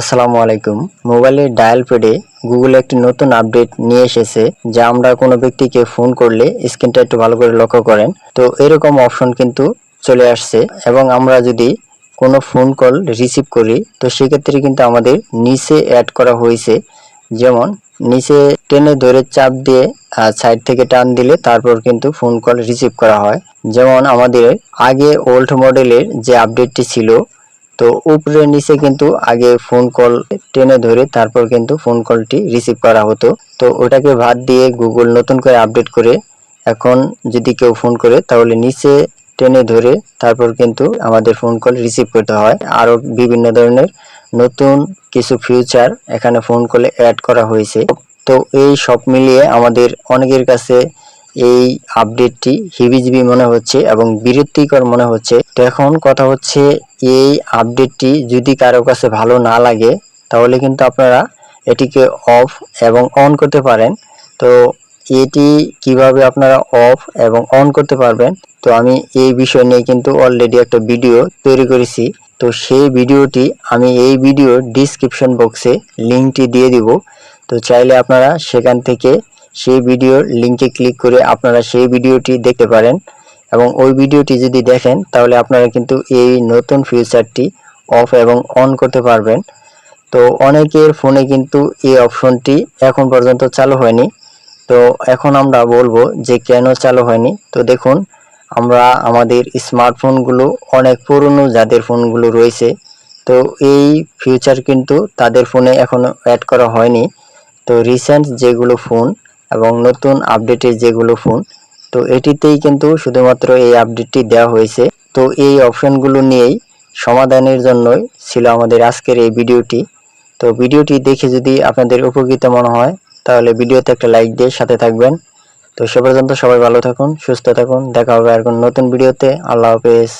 আসসালামু আলাইকুম। মোবাইলের ডায়াল প্যাডে গুগল একটি নতুন আপডেট নিয়ে এসেছে, যা আমরা কোনো ব্যক্তিকে ফোন করলে স্ক্রিনটা একটু ভালো করে লক্ষ্য করেন। তো এরকম অপশন কিন্তু চলে আসছে এবং আমরা যদি কোনো ফোন কল রিসিভ করি, তো সেক্ষেত্রে কিন্তু আমাদের নিচে অ্যাড করা হয়েছে। যেমন, নিচে টেনে ধরে চাপ দিয়ে সাইড থেকে টান দিলে তারপর কিন্তু ফোন কল রিসিভ করা হয়। যেমন আমাদের আগে ওল্ড মডেলের যে আপডেটটি ছিল তো উপরে নিচে কিন্তু আগে ফোন কল টেনে ধরে তারপর কিন্তু ফোন কলটি রিসিভ করা হতো। তো ওটাকে বাদ দিয়ে গুগল নতুন করে আপডেট করে এখন যদি কেউ ফোন করে তাহলে নিচে টেনে ধরে তারপর কিন্তু আমাদের ফোন কল রিসিভ করতে হয়। আরও বিভিন্ন ধরনের নতুন কিছু ফিউচার এখানে ফোন কলে অ্যাড করা হয়েছে। তো এই সব মিলিয়ে আমাদের অনেকের কাছে এই আপডেটটি হিবিজিবি মনে হচ্ছে এবং বিরক্তিকর মনে হচ্ছে। তো এখন কথা হচ্ছে, এই আপডেটটি যদি কারও কাছে ভালো না লাগে, তাহলে কিন্তু আপনারা এটিকে অফ এবং অন করতে পারেন। তো এটি কীভাবে আপনারা অফ এবং অন করতে পারবেন? তো আমি এই বিষয় নিয়ে কিন্তু অলরেডি একটা ভিডিও তৈরি করেছি। তো সেই ভিডিওটি আমি এই ভিডিও ডিসক্রিপশন বক্সে লিঙ্কটি দিয়ে দিব। তো চাইলে আপনারা সেখান থেকে সেই ভিডিওর লিঙ্কে ক্লিক করে আপনারা সেই ভিডিওটি দেখতে পারেন এবং ওই ভিডিওটি যদি দেখেন, তাহলে আপনারা কিন্তু এই নতুন ফিচারটি অফ এবং অন করতে পারবেন। তো অনেকের ফোনে কিন্তু এই অপশনটি এখন পর্যন্ত চালু হয়নি। তো এখন আমরা বলব যে কেন চালু হয়নি। তো দেখুন, আমরা আমাদের স্মার্টফোনগুলো অনেক পুরনো যাদের ফোনগুলো রয়েছে, তো এই ফিউচার কিন্তু তাদের ফোনে এখনও অ্যাড করা হয়নি। তো রিসেন্ট যেগুলো ফোন এবং নতুন আপডেটের যেগুলো ফোন তো এটিতেই কিন্তু শুধুমাত্র এই আপডেটটি দেওয়া হয়েছে। তো এই অপশনগুলো নিয়েই সমাধানের জন্যই ছিল আমাদের আজকের এই ভিডিওটি। তো ভিডিওটি দেখে যদি আপনাদের উপকৃত মনে হয়, তাহলে ভিডিওতে একটা লাইক দিয়ে সাথে থাকবেন। তো সে পর্যন্ত সবাই ভালো থাকুন, সুস্থ থাকুন, দেখা হবে আর কোন নতুন ভিডিওতে। আল্লাহ হাফেজ।